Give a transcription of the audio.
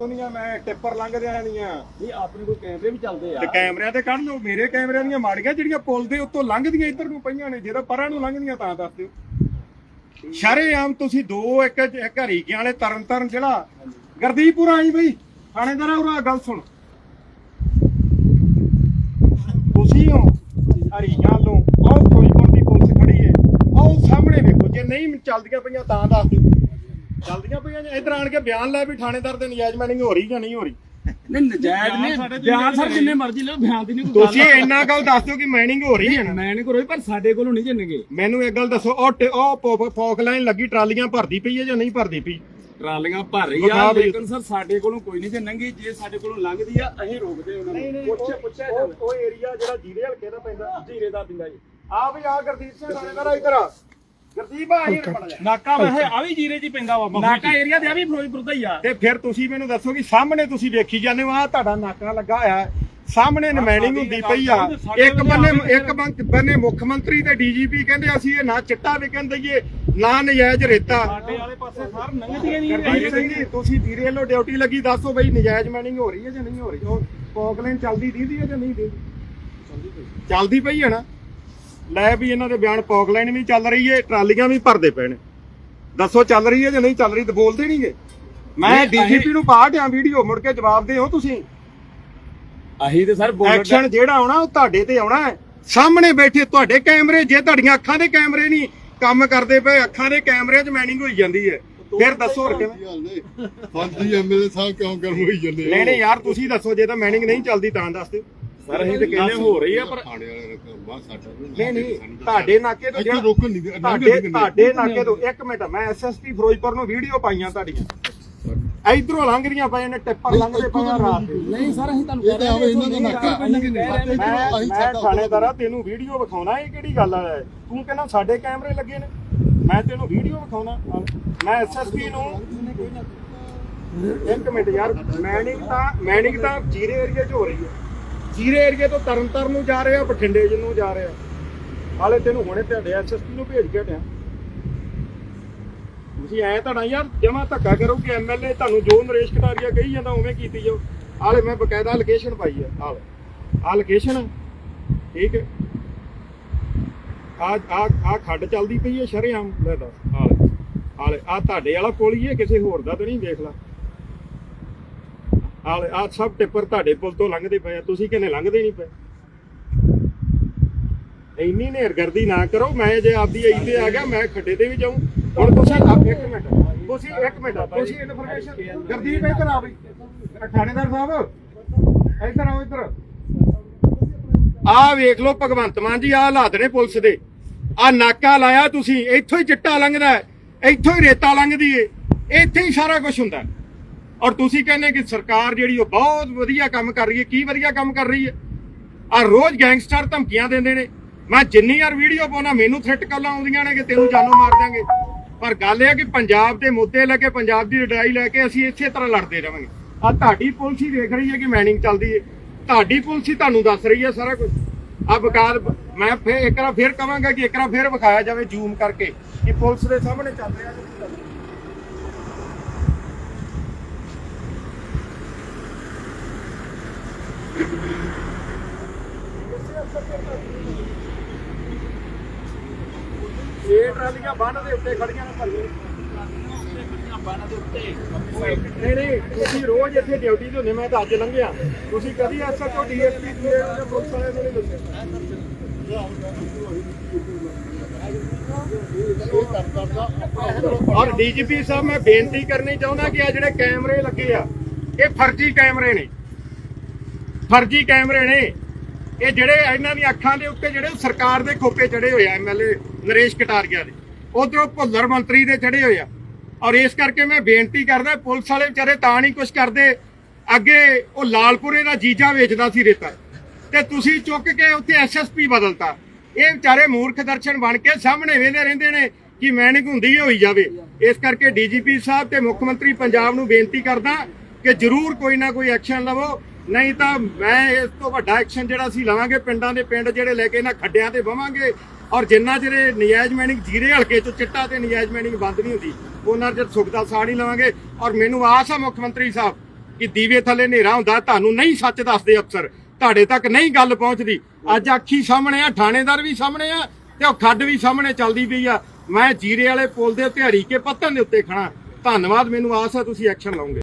ਉਹਨੀਆਂ ਮੈਂ ਟਿੱਪਰ ਲੰਘਦੇ ਆਣੀਆਂ ਨਹੀਂ ਆਪਣੇ ਕੋਲ ਕੈਮਰੇ ਵੀ ਚੱਲਦੇ ਆ। ਤੇ ਕੈਮਰਿਆਂ ਤੇ ਕੱਢ ਲਓ ਮੇਰੇ ਕੈਮਰਿਆਂ ਦੀਆਂ ਮਾੜੀਆਂ ਜਿਹੜੀਆਂ ਪੁਲ ਦੇ ਉੱਤੋਂ ਲੰਘਦੀਆਂ ਇੱਧਰ ਨੂੰ ਪਈਆਂ ਨੇ ਜਿਹੜਾ ਪਰਾਂ ਨੂੰ ਲੰਘਦੀਆਂ ਤਾਂ ਦੱਸ ਦਿਓ। ਸ਼ਰੇਆਮ ਤੁਸੀਂ ਦੋ ਇੱਕ ਇੱਕ ਹਰੀਕਿਆਂ ਵਾਲੇ ਤਰਨ ਤਰਨ ਜਿਹੜਾ ਗਰਦੀਪੁਰ ਆਈ ਬਈ। ਥਾਣੇਦਾਰ ਉਰਾ ਗੱਲ ਸੁਣ। ਤੁਸੀਂ ਹੋ ਹਰੀਕਿਆਂ ਲੋ ਆਹ ਫਿਰੋਜ਼ਪੁਰ ਦੀ ਪੁਲਿਸ ਖੜੀ ਹੈ ਆਹ ਸਾਹਮਣੇ ਵੇਖੋ ਜੇ ਨਹੀਂ ਚੱਲਦੀਆਂ ਪਈਆਂ ਤਾਂ ਦੱਸ ਦਿਓ। ਚੱਲਦੀਆਂ ਪਈਆਂ ਜੇ ਇੱਧਰ ਆਣ ਕੇ ਬਿਆਨ ਲੈ ਵੀ ਥਾਣੇਦਾਰ ਤੇ ਨਜਾਇਜ਼ ਮੈਨਿੰਗ ਹੋ ਰਹੀ ਜਾਂ ਨਹੀਂ ਹੋ ਰਹੀ? ਨਹੀਂ ਨਜਾਇਜ਼ ਨੇ। ਸਾਡੇ ਬਿਆਨ ਸਰ ਜਿੰਨੇ ਮਰਜ਼ੀ ਲਓ ਬਿਆਨ ਦੀ ਨਹੀਂ ਕੋਈ ਤੁਸੀਂ ਇੰਨਾ ਗੱਲ ਦੱਸ ਦਿਓ ਕਿ ਮਾਈਨਿੰਗ ਹੋ ਰਹੀ ਹੈ ਨਾ? ਮੈਂ ਨਹੀਂ ਕਰੋਈ ਪਰ ਸਾਡੇ ਕੋਲੋਂ ਨਹੀਂ ਜੰਨਗੇ ਮੈਨੂੰ ਇੱਕ ਗੱਲ ਦੱਸੋ ਉਹ ਉਹ ਫੋਕ ਲਾਈਨ ਲੱਗੀ ਟਰਾਲੀਆਂ ਭਰਦੀ ਪਈ ਹੈ ਜਾਂ ਨਹੀਂ ਭਰਦੀ ਪਈ? ਟਰਾਲੀਆਂ ਭਰ ਰਹੀ ਆ। ਲੇਕਿਨ ਸਰ ਸਾਡੇ ਕੋਲੋਂ ਕੋਈ ਨਹੀਂ ਜੰਨਗੀ ਜੇ ਸਾਡੇ ਕੋਲੋਂ ਲੰਘਦੀ ਆ ਅਸੀਂ ਰੋਕਦੇ ਉਹਨਾਂ ਨੂੰ। ਪੁੱਛੇ ਪੁੱਛਿਆ ਉਹ ਉਹ ਏਰੀਆ ਜਿਹੜਾ ਜੀਰੇ ਹਲਕੇ ਦਾ ਪੈਂਦਾ ਜੀਰੇ ਦਾ ਪਿੰਦਾ ਜੀ। ਆ ਵੀ ਆ ਗੁਰਦੀਪ ਸਿੰਘ ਥਾਣੇਦਾਰ ਇੱਧਰ ਆ। ਗੁਰਦੀਪ ਆ ਹੀ ਪੜ ਜਾ ਨਾਕਾ ਵੈਸੇ ਆ ਵੀ ਜੀਰੇ 'ਚ ਹੀ ਪੈਂਦਾ ਵਾ ਨਾਕਾ ਏਰੀਆ ਤੇ ਆ ਵੀ ਫਿਰੋਜ਼ਪੁਰ ਦਾ ਹੀ ਆ। ਤੇ ਫਿਰ ਤੁਸੀਂ ਮੈਨੂੰ ਦੱਸੋ ਕਿ ਸਾਹਮਣੇ ਤੁਸੀਂ ਵੇਖੀ ਜਾਂਦੇ ਹੋ ਆ ਤੁਹਾਡਾ ਨਾਕਾ ਲੱਗਾ ਹੋਇਆ ਹੈ। ਸਾਹਮਣੇ ਨਮੈਨਿੰਗ ਹੁੰਦੀ ਪਈ ਆ। ਇੱਕ ਬੰਨੇ ਇੱਕ ਬੰਨ- ਬੰਨੇ ਮੁੱਖ ਮੰਤਰੀ ਤੇ ਡੀਜੀਪੀ ਕਹਿੰਦੇ ਅਸੀਂ ਇਹ ਨਾ ਚਿੱਟਾ ਵਿਕਣ ਦਈਏ ਨਾ ਨਜਾਇਜ਼ ਰੇਤਾ। ਸਾਡੇ ਵਾਲੇ ਪਾਸੇ ਸਰ ਲੰਘਦੀਆਂ ਨਹੀਂ ਗੁਰਦੀਪ ਸਿੰਘ ਜੀ ਤੁਸੀਂ ਜੀਰੇ ਵੱਲੋਂ ਡਿਊਟੀ ਲੱਗੀ ਦੱਸੋ ਬਈ ਨਜਾਇਜ਼ ਮੈਨਿੰਗ ਹੋ ਰਹੀ ਹੈ ਜਾਂ ਨਹੀਂ ਹੋ ਰਹੀ? ਉਹ ਚੱਲਦੀ ਦੀਦੀ ਹੈ ਜਾਂ ਨਹੀਂ ਦੀਦੀ? ਚੱਲਦੀ ਪਈ ਹੈ ਨਾ। ਲੈ ਵੀ ਇਹਨਾਂ ਦੇ ਬਿਆਨ ਪੌਕਲੈਂਡ ਵੀ ਚੱਲ ਰਹੀ ਹੈ ਟਰਾਲੀਆਂ ਵੀ ਭਰਦੇ ਪਏ ਨੇ। ਦੱਸੋ ਚੱਲ ਰਹੀ ਹੈ ਜਾਂ ਨਹੀਂ ਚੱਲ ਰਹੀ ਤੇ ਬੋਲਦੇ ਨਹੀਂਗੇ ਮੈਂ ਡੀਜੀਪੀ ਨੂੰ ਪਾਠ ਆ ਵੀਡੀਓ ਮੁੜ ਕੇ ਜਵਾਬ ਦਿਓ ਤੁਸੀਂ। ਅਹੀਂ ਤੇ ਸਰ ਬੋਲਣ ਐਕਸ਼ਨ ਜਿਹੜਾ ਆਉਣਾ ਉਹ ਤੁਹਾਡੇ ਤੇ ਆਉਣਾ ਹੈ ਸਾਹਮਣੇ ਬੈਠੇ ਤੁਹਾਡੇ ਕੈਮਰੇ ਜੇ ਤੁਹਾਡੀਆਂ ਅੱਖਾਂ ਦੇ ਕੈਮਰੇ ਨਹੀਂ ਕੰਮ ਕਰਦੇ ਪਏ ਅੱਖਾਂ ਦੇ ਕੈਮਰਿਆਂ 'ਚ ਮੈਨਿੰਗ ਹੋਈ ਜਾਂਦੀ ਹੈ ਫਿਰ ਦੱਸੋ ਹੋਰ ਕਿਵੇਂ? ਫੰਦੀ ਐਮਐਲਏ ਸਾਹਿਬ ਕਿਉਂ ਗਰਮ ਹੋਈ ਜਾਂਦੇ ਨਹੀਂ ਨਹੀਂ ਯਾਰ ਤੁਸੀਂ ਦੱਸੋ ਜੇ ਤਾਂ ਮੈਨਿੰਗ ਨਹੀਂ ਚੱਲਦੀ ਤਾਂ ਦੱਸ ਦਿਓ। ਸਰ ਅਸੀਂ ਤੇ ਕਹਿੰਦੇ ਹੋ ਰਹੀ ਆ ਪਰ ਥਾਣੇ ਵਾਲੇ ਬਾਹਰ ਸਾਡਾ ਨਹੀਂ ਨਹੀਂ ਤੁਹਾਡੇ ਨਾਕੇ ਤੋਂ ਇੱਥੇ ਜਿਹੜਾ ਰੋਕਣ ਨਹੀਂ ਦੇ ਤੁਹਾਡੇ ਤੁਹਾਡੇ ਨਾਕੇ ਤੋਂ ਇੱਕ ਮਿੰਟ ਮੈਂ ਐਸਐਸਪੀ ਫਿਰੋਜ਼ਪੁਰ ਨੂੰ ਵੀਡੀਓ ਪਾਈਆਂ ਤੁਹਾਡੀਆਂ। ਇਧਰੋਂ ਲੰਘਦੀਆਂ ਪਏ ਨੇ ਟਿੱਪਰ ਲੰਘਦੇ ਪਏ ਆ ਰਾਤ ਦੇ। ਨਹੀਂ ਸਰ ਅਸੀਂ ਤੁਹਾਨੂੰ ਇਹ ਤਾਂ ਆਵੇ ਇਹਨਾਂ ਦਾ ਨਾਕਾ ਅਸੀਂ ਮੈਂ ਅਸੀਂ ਮੈਂ ਥਾਣੇਦਾਰਾ ਤੈਨੂੰ ਵੀਡੀਓ ਵਿਖਾਉਣਾ ਇਹ ਕਿਹੜੀ ਗੱਲ ਆ? ਤੂੰ ਕਹਿੰਦਾ ਸਾਡੇ ਕੈਮਰੇ ਲੱਗੇ ਨੇ। ਮੈਂ ਤੈਨੂੰ ਵੀਡੀਓ ਵਿਖਾਉਣਾ। ਮੈਂ ਐਸਐਸਪੀ ਨੂੰ ਇੱਕ ਮਿੰਟ ਯਾਰ ਮੈਨਿੰਗ ਤਾਂ ਮੈਨਿੰਗ ਤਾਂ ਜੀਰੇ ਏਰੀਆ 'ਚ ਹੋ ਰਹੀ ਹੈ। ਜੀਰੇ ਏਰੀਆ ਤੋਂ ਤਰਨਤਾਰਨ ਨੂੰ ਜਾ ਰਹੇ ਬਠਿੰਡੇ ਜੀ ਨੂੰ ਜਾ ਰਹੇ ਹਾਲੇ ਤੈਨੂੰ ਹੁਣੇ ਤੁਹਾਡੇ ਐਸਐਸਪੀ ਨੂੰ ਭੇਜ ਕੇ ਹਟਿਆ ਤੁਸੀਂ ਐ ਤਾਂ ਨਾ ਯਾਰ, ਜਮਾ ਧੱਕਾ ਕਰੋ ਕਿ ਐਮਐਲਏ ਤੁਹਾਨੂੰ ਜੋ ਨਰੇਸ਼ ਕਟਾਰੀਆ ਕਹੀ ਜਾਂਦਾ, ਉਵੇਂ ਕੀਤੀ ਜਾਓ। ਹਾਲੇ ਮੈਂ ਬਕਾਇਦਾ ਲੋਕੇਸ਼ਨ ਪਾਈ ਆ ਹਾਲੇ ਆ ਲੋਕੇਸ਼ਨ ਠੀਕ ਹੈ। ਆ ਆ ਆ ਖੱਡ ਚੱਲਦੀ ਪਈ ਹੈ ਸ਼ਰੇਆਮ। ਲੈ ਦੱਸ ਹਾਲੇ ਹਾਲੇ ਆ ਤੁਹਾਡੇ ਵਾਲਾ ਕੋਲ ਹੀ ਹੈ ਕਿਸੇ ਹੋਰ ਦਾ ਤਾਂ ਨਹੀਂ, ਦੇਖ ਲਾ। ਹਾਲੇ ਆ ਸਭ ਟਿੱਪਰ ਤੁਹਾਡੇ ਪੁਲ ਤੋਂ ਲੰਘਦੇ ਪਏ ਆ ਤੁਸੀਂ ਕਿਨੇ ਲੰਘਦੇ ਨਹੀਂ ਪਏ? ਇੰਨੀ ਨੇਰਗਰਦੀ ਨਾ ਕਰੋ ਮੈਂ ਜੇ ਆਪਦੀ ਆਈ ਆ ਗਿਆ ਮੈਂ ਖੱਡੇ ਤੇ ਵੀ ਜਾਊਂ। ਹੁਣ ਤੁਸੀਂ ਆਪ ਇੱਕ ਮਿੰਟ ਤੁਸੀਂ ਇੱਕ ਮਿੰਟ ਤੁਸੀਂ ਇਨਫੋਰਮੇਸ਼ਨ ਗਰਦੀਪ ਇੱਧਰ ਆ ਬਈ। ਥਾਣੇਦਾਰ ਸਾਹਿਬ ਇੱਧਰ ਆਓ ਇੱਧਰ। ਆ ਵੇਖ ਲਓ ਭਗਵੰਤ ਮਾਨ ਜੀ ਆ ਹਾਲਾਤ ਨੇ ਪੁਲਿਸ ਦੇ। ਆ ਨਾਕਾ ਲਾਇਆ ਤੁਸੀਂ ਇੱਥੋਂ ਹੀ ਚਿੱਟਾ ਲੰਘਦਾ ਹੈ, ਇੱਥੋਂ ਹੀ ਰੇਤਾ ਲੰਘਦੀ ਏ ਇੱਥੇ ਹੀ ਸਾਰਾ ਕੁਝ ਹੁੰਦਾ ਔਰ ਤੁਸੀਂ ਕਹਿੰਦੇ ਕਿ ਸਰਕਾਰ ਜਿਹੜੀ ਉਹ ਬਹੁਤ ਵਧੀਆ ਕੰਮ ਕਰ ਰਹੀ ਹੈ। ਕੀ ਵਧੀਆ ਕੰਮ ਕਰ ਰਹੀ ਹੈ? ਆ ਰੋਜ਼ ਗੈਂਗਸਟਰ ਧਮਕੀਆਂ ਦਿੰਦੇ ਨੇ। ਮੈਂ ਜਿੰਨੀ ਵਾਰ ਵੀਡੀਓ ਪਾਉਣਾ ਮੈਨੂੰ ਥ੍ਰੈਟ ਕਾਲਾਂ ਆਉਂਦੀਆਂ ਨੇ ਕਿ ਤੈਨੂੰ ਜਾਨੋਂ ਮਾਰ ਦਾਂਗੇ ਪਰ ਗੱਲ ਇਹ ਹੈ ਕਿ ਪੰਜਾਬ ਦੇ ਮੁੱਦੇ ਲੈ ਕੇ, ਪੰਜਾਬ ਦੀ ਲੜਾਈ ਲੈ ਕੇ ਅਸੀਂ ਇਸੇ ਤਰ੍ਹਾਂ ਲੜਦੇ ਰਵਾਂਗੇ ਆ ਤੁਹਾਡੀ ਪੁਲਿਸ ਹੀ ਦੇਖ ਰਹੀ ਹੈ ਕਿ ਮੈਨਿੰਗ ਚੱਲਦੀ ਹੈ। ਤੁਹਾਡੀ ਪੁਲਿਸ ਹੀ ਤੁਹਾਨੂੰ ਦੱਸ ਰਹੀ ਹੈ ਸਾਰਾ ਕੁਝ। ਆ ਵਕਾਰ ਮੈਂ ਫੇਰ ਇੱਕ ਵਾਰ ਫੇਰ ਕਹਾਂਗਾ ਕਿ ਇੱਕ ਵਾਰ ਫੇਰ ਵਿਖਾਇਆ ਜਾਵੇ ਜ਼ੂਮ ਕਰਕੇ ਕਿ ਪੁਲਿਸ ਦੇ ਸਾਹਮਣੇ ਚੱਲ ਰਿਹਾ ਇਹ ਟਰਾਲੀਆਂ ਬੰਨ ਦੇ ਉੱਤੇ ਖੜੀਆਂ ਨੇ ਭਰੀਆਂ ਨਹੀਂ ਨਹੀਂ, ਤੁਸੀਂ ਰੋਜ਼ ਇੱਥੇ ਡਿਊਟੀ ਤੇ ਹੁੰਦੇ, ਮੈਂ ਤਾਂ ਅੱਜ ਲੰਘਿਆ। ਤੁਸੀਂ ਕਦੀ ਐਸਐਚਓ ਡੀਐਸਪੀ ਦੇ ਪੁਲਿਸ ਵਾਲੇ ਨੂੰ ਨਹੀਂ ਦੱਸਿਆ। ਔਰ ਡੀਜੀਪੀ ਸਾਹਿਬ, ਮੈਂ ਬੇਨਤੀ ਕਰਨੀ ਚਾਹੁੰਦਾ ਕਿ ਆ ਜਿਹੜੇ ਕੈਮਰੇ ਲੱਗੇ ਆ, ਇਹ ਫਰਜ਼ੀ ਕੈਮਰੇ ਨੇ। ਫਰਜ਼ੀ ਕੈਮਰੇ ਨੇ। ਇਹ ਜਿਹੜੇ ਇਹਨਾਂ ਦੀਆਂ ਅੱਖਾਂ ਦੇ ਉੱਤੇ ਜਿਹੜੇ ਸਰਕਾਰ ਦੇ ਖੋਪੇ ਚੜੇ ਹੋਏ ਆ ਐਮਐਲਏ ਨਰੇਸ਼ ਕਟਾਰੀਆ ਦੇ। ਉਧਰੋਂ ਭੁੱਲਰ ਮੰਤਰੀ ਦੇ ਚੜੇ ਹੋਏ ਆ। ਔਰ ਇਸ ਕਰਕੇ ਮੈਂ ਬੇਨਤੀ ਕਰਦਾ, ਪੁਲਿਸ ਵਾਲੇ ਵਿਚਾਰੇ ਤਾਂ ਨਹੀਂ ਕੁਝ ਕਰਦੇ। ਅੱਗੇ ਉਹ ਲਾਲਪੁਰੇ ਦਾ ਜੀਜਾ ਵੇਚਦਾ ਸੀ ਰੇਤਾ। ਤੇ ਤੁਸੀਂ ਚੁੱਕ ਕੇ ਉੱਥੇ ਐਸਐਸਪੀ ਬਦਲਤਾ। ਇਹ ਵਿਚਾਰੇ ਮੂਰਖ ਦਰਸ਼ਨ ਬਣ ਕੇ ਸਾਹਮਣੇ ਵੇਂਦੇ ਰਹਿੰਦੇ ਨੇ ਕਿ ਮੈਨਿੰਗ ਹੁੰਦੀ ਹੀ ਹੋਈ ਜਾਵੇ। ਇਸ ਕਰਕੇ ਡੀਜੀਪੀ ਸਾਹਿਬ ਤੇ ਮੁੱਖ ਮੰਤਰੀ ਪੰਜਾਬ ਨੂੰ ਬੇਨਤੀ ਕਰਦਾ ਕਿ ਜ਼ਰੂਰ ਕੋਈ ਨਾ ਕੋਈ ਐਕਸ਼ਨ ਲਵੋ। ਨਹੀਂ ਤਾਂ ਮੈਂ ਇਸ ਤੋਂ ਵੱਡਾ ਐਕਸ਼ਨ ਜਿਹੜਾ ਅਸੀਂ ਲਵਾਂਗੇ ਪਿੰਡਾਂ ਦੇ ਪਿੰਡ ਜਿਹੜੇ ਲੈ ਕੇ ਇਹਨਾਂ ਖੱਡਿਆਂ ਤੇ ਬਵਾਂਗੇ ਔਰ ਜਿੰਨਾ ਚਿਰ ਇਹ ਨਜਾਇਜ਼ ਮੈਨਿੰਗ ਜੀਰੇ ਹਲਕੇ ਤੋਂ ਚਿੱਟਾ ਤੇ ਨਜਾਇਜ਼ ਮੈਨਿੰਗ ਬੰਦ ਨਹੀਂ ਹੁੰਦੀ, ਉਹਨਾਂ ਚਿਰ ਸੁਖ ਦਾ ਸਾਹ ਲਵਾਂਗੇ। ਔਰ ਮੈਨੂੰ ਆਸ ਆ ਮੁੱਖ ਮੰਤਰੀ ਸਾਹਿਬ ਕਿ ਦੀਵੇ ਥੱਲੇ ਹਨੇਰਾ ਹੁੰਦਾ, ਤੁਹਾਨੂੰ ਨਹੀਂ ਸੱਚ ਦੱਸਦੇ ਅਫਸਰ, ਤੁਹਾਡੇ ਤੱਕ ਨਹੀਂ ਗੱਲ ਪਹੁੰਚਦੀ। ਅੱਜ ਆਖੀ ਸਾਹਮਣੇ ਆ, ਥਾਣੇਦਾਰ ਵੀ ਸਾਹਮਣੇ ਆ ਤੇ ਉਹ ਖੱਡ ਵੀ ਸਾਹਮਣੇ ਚੱਲਦੀ ਪਈ ਆ। ਮੈਂ ਜੀਰੇ ਵਾਲੇ ਪੁਲ ਦੇ ਉੱਤੇ ਹਰੀਕੇ ਪੱਤਨ ਦੇ ਉੱਤੇ ਖੜਾ ਧੰਨਵਾਦ, ਮੈਨੂੰ ਆਸ ਹੈ ਤੁਸੀਂ ਐਕਸ਼ਨ ਲਓਗੇ।